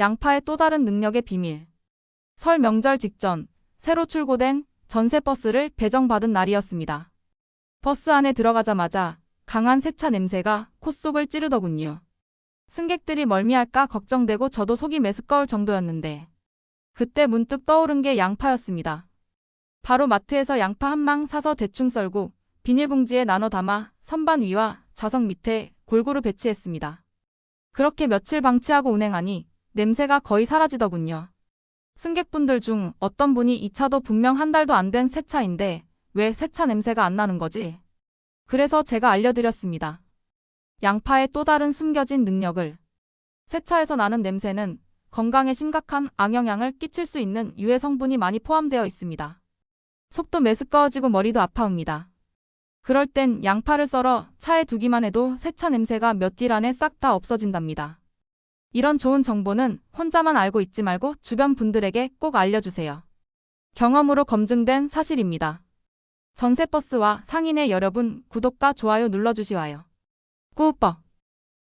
양파의 또 다른 능력의 비밀. 설 명절 직전 새로 출고된 전세 버스를 배정받은 날이었습니다. 버스 안에 들어가자마자 강한 세차 냄새가 콧속을 찌르더군요. 승객들이 멀미할까 걱정되고 저도 속이 메스꺼울 정도였는데 그때 문득 떠오른 게 양파였습니다. 바로 마트에서 양파 한 망 사서 대충 썰고 비닐봉지에 나눠 담아 선반 위와 좌석 밑에 골고루 배치했습니다. 그렇게 며칠 방치하고 운행하니 냄새가 거의 사라지더군요. 승객분들 중 어떤 분이 이 차도 분명 한 달도 안 된 새 차인데 왜 새 차 냄새가 안 나는 거지? 그래서 제가 알려드렸습니다. 양파의 또 다른 숨겨진 능력을. 새 차에서 나는 냄새는 건강에 심각한 악영향을 끼칠 수 있는 유해 성분이 많이 포함되어 있습니다. 속도 메스꺼워지고 머리도 아파옵니다. 그럴 땐 양파를 썰어 차에 두기만 해도 세차 냄새가 몇 딜 안에 싹 다 없어진답니다. 이런 좋은 정보는 혼자만 알고 있지 말고 주변 분들에게 꼭 알려주세요. 경험으로 검증된 사실입니다. 전세버스와 상인의 여러분 구독과 좋아요 눌러주시와요. 꾸우뻐